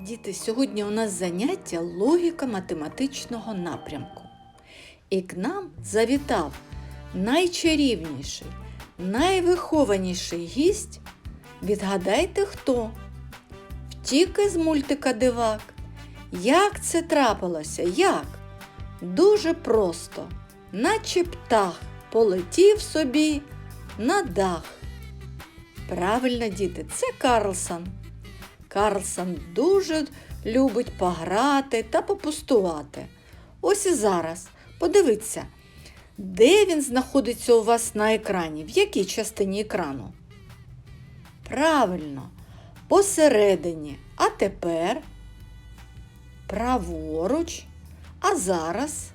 Діти, сьогодні у нас заняття логіка математичного напрямку. І к нам завітав найчарівніший, найвихованіший гість. Відгадайте хто? Втік із мультика дивак. Як це трапилося? Як? Дуже просто, наче птах полетів собі на дах. Правильно, діти, це Карлсон. Карлсон дуже любить пограти та попустувати. Ось і зараз. Подивіться, де він знаходиться у вас на екрані, в якій частині екрану? Правильно, посередині. А тепер праворуч, а зараз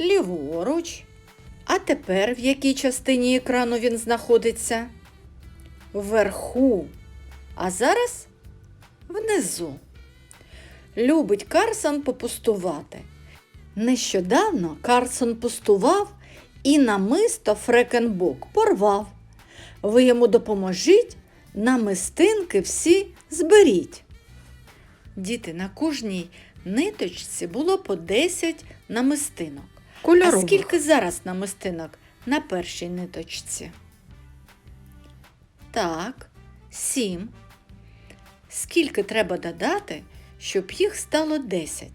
ліворуч. А тепер в якій частині екрану він знаходиться? Вверху. А зараз внизу. Любить Карсон попустувати. Нещодавно Карсон пустував і намисто Фрекенбок порвав. Ви йому допоможіть, намистинки всі зберіть. Діти, на кожній ниточці було по 10 намистинок. А скільки зараз намистинок на першій ниточці? Так, сім. Скільки треба додати, щоб їх стало 10?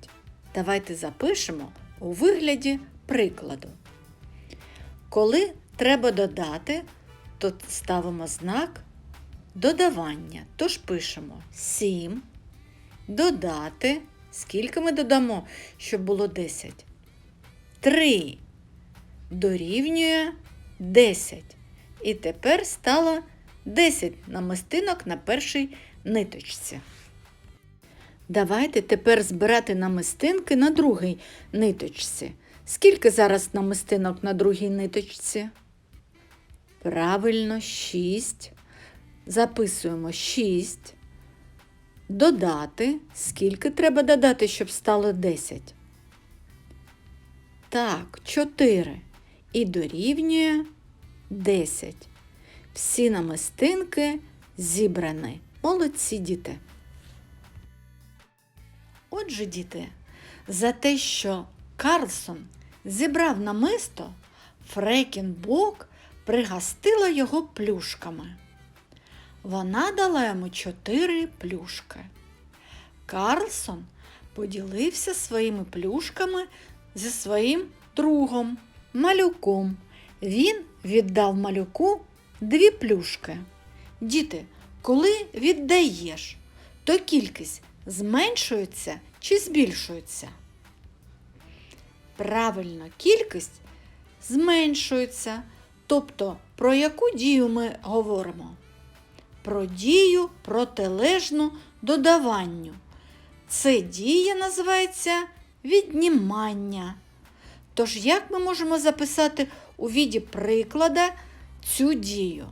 Давайте запишемо у вигляді прикладу. Коли треба додати, то ставимо знак додавання. Тож пишемо 7. Додати. Скільки ми додамо, щоб було 10? 3 дорівнює 10. І тепер стало 10 намистинок на першій ниточці. Давайте тепер збирати намистинки на другій ниточці. Скільки зараз намистинок на другій ниточці? Правильно, 6. Записуємо 6. Додати. Скільки треба додати, щоб стало 10? Так, 4. І дорівнює 10. Всі намистинки зібрані. Молодці діти. Отже, діти, за те, що Карлсон зібрав намисто, Фрекінбок пригостила його плюшками. Вона дала йому чотири плюшки. Карлсон поділився своїми плюшками зі своїм другом, малюком. Він віддав малюку дві плюшки. Діти, коли віддаєш, то кількість зменшується чи збільшується? Правильно, кількість зменшується. Тобто, про яку дію ми говоримо? Про дію протилежну додаванню. Це дія називається віднімання. Тож, як ми можемо записати у віді приклада цю дію?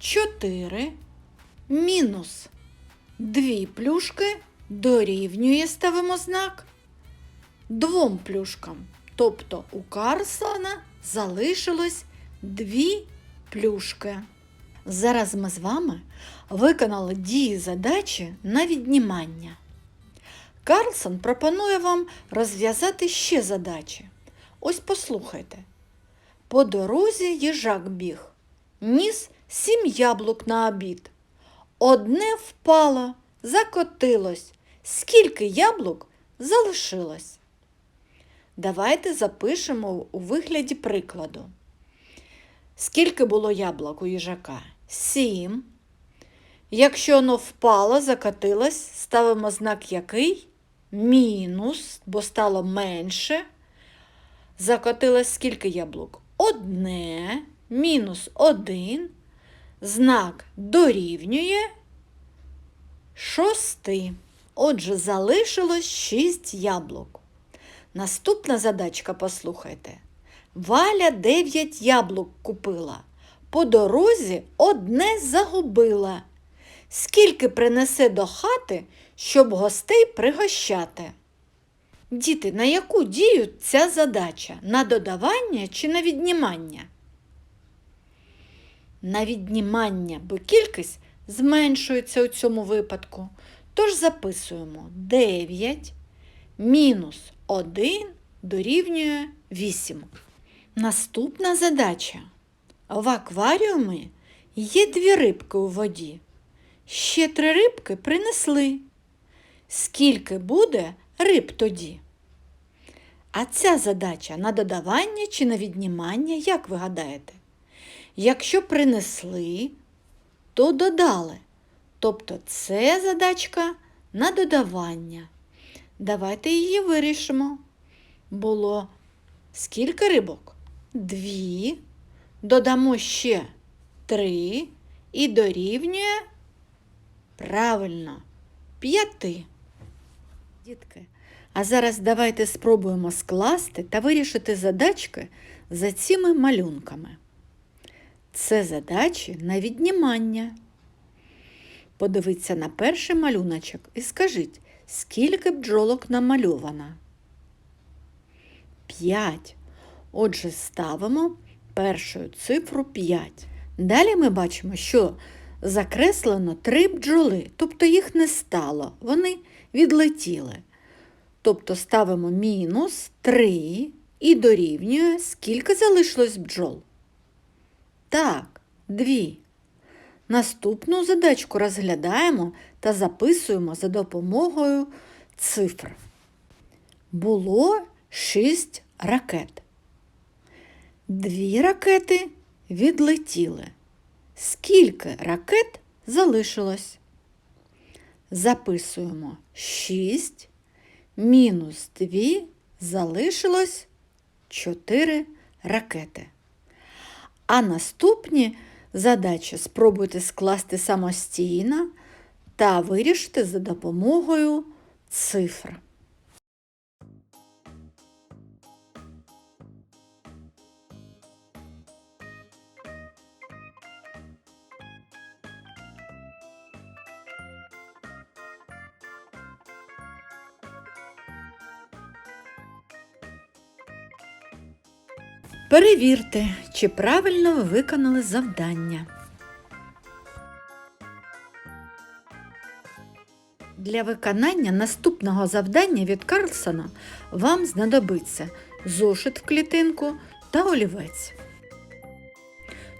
4 мінус 2 плюшки дорівнює ставимо знак двом плюшкам. Тобто у Карлсона залишилось дві плюшки. Зараз ми з вами виконали дії задачі на віднімання. Карлсон пропонує вам розв'язати ще задачі. Ось послухайте. По дорозі їжак біг, ніс сім яблук на обід. Одне впало, закотилось. Скільки яблук залишилось? Давайте запишемо у вигляді прикладу. Скільки було яблук у їжака? Сім. Якщо воно впало, закотилось, ставимо знак який? Мінус, бо стало менше. Закотилось скільки яблук? Одне, мінус один. Знак дорівнює шости. Отже, залишилось шість яблук. Наступна задачка, послухайте. Валя дев'ять яблук купила. По дорозі одне загубила. Скільки принесе до хати, щоб гостей пригощати? Діти, на яку дію ця задача? На додавання чи на віднімання? На віднімання, бо кількість зменшується у цьому випадку. Тож записуємо 9 мінус 1 дорівнює 8. Наступна задача. В акваріумі є дві рибки у воді. Ще три рибки принесли. Скільки буде риб тоді? А ця задача на додавання чи на віднімання, як ви гадаєте? Якщо принесли, то додали. Тобто це задачка на додавання. Давайте її вирішимо. Було скільки рибок? Дві. Додамо ще три і дорівнює правильно п'яти. Дітки, а зараз давайте спробуємо скласти та вирішити задачки за цими малюнками. Це задачі на віднімання. Подивіться на перший малюночок і скажіть, скільки бджолок намальовано? П'ять. Отже, ставимо першу цифру 5. Далі ми бачимо, що закреслено три бджоли, тобто їх не стало, вони відлетіли. Тобто ставимо мінус 3 і дорівнює, скільки залишилось бджол. Так, дві. Наступну задачку розглядаємо та записуємо за допомогою цифр. Було 6 ракет. Дві ракети відлетіли. Скільки ракет залишилось? Записуємо 6 мінус 2 залишилось 4 ракети. А наступні задачі спробуйте скласти самостійно та вирішити за допомогою цифр. Перевірте, чи правильно ви виконали завдання. Для виконання наступного завдання від Карлсона вам знадобиться зошит в клітинку та олівець.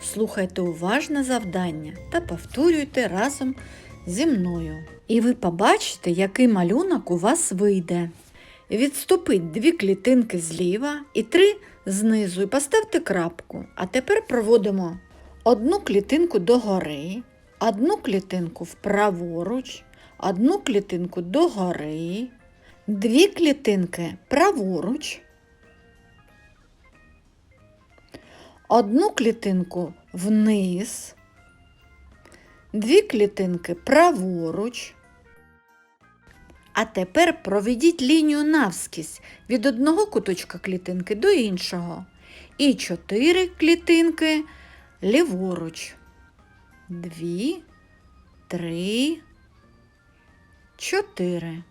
Слухайте уважно завдання та повторюйте разом зі мною. І ви побачите, який малюнок у вас вийде. Відступіть дві клітинки зліва і три знизу і поставте крапку. А тепер проводимо одну клітинку догори, одну клітинку вправоруч, одну клітинку догори, дві клітинки праворуч, одну клітинку вниз, дві клітинки праворуч. А тепер проведіть лінію навскізь від одного куточка клітинки до іншого. І чотири клітинки ліворуч. Дві, три, чотири.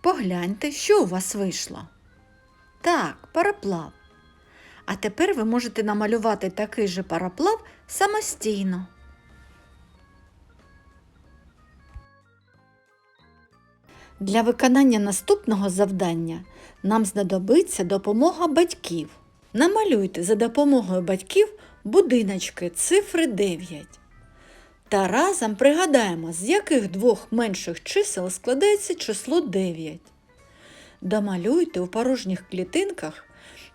Погляньте, що у вас вийшло. Так, параплав. А тепер ви можете намалювати такий же параплав самостійно. Для виконання наступного завдання нам знадобиться допомога батьків. Намалюйте за допомогою батьків будиночки цифри 9. Та разом пригадаємо, з яких двох менших чисел складається число 9. Домалюйте у порожніх клітинках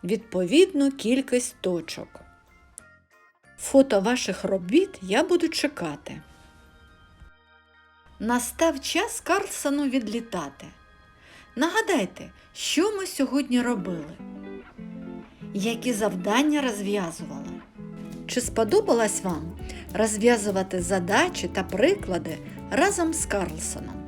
відповідну кількість точок. Фото ваших робіт я буду чекати. Настав час Карлсону відлітати. Нагадайте, що ми сьогодні робили? Які завдання розв'язували? Чи сподобалось вам розв'язувати задачі та приклади разом з Карлсоном?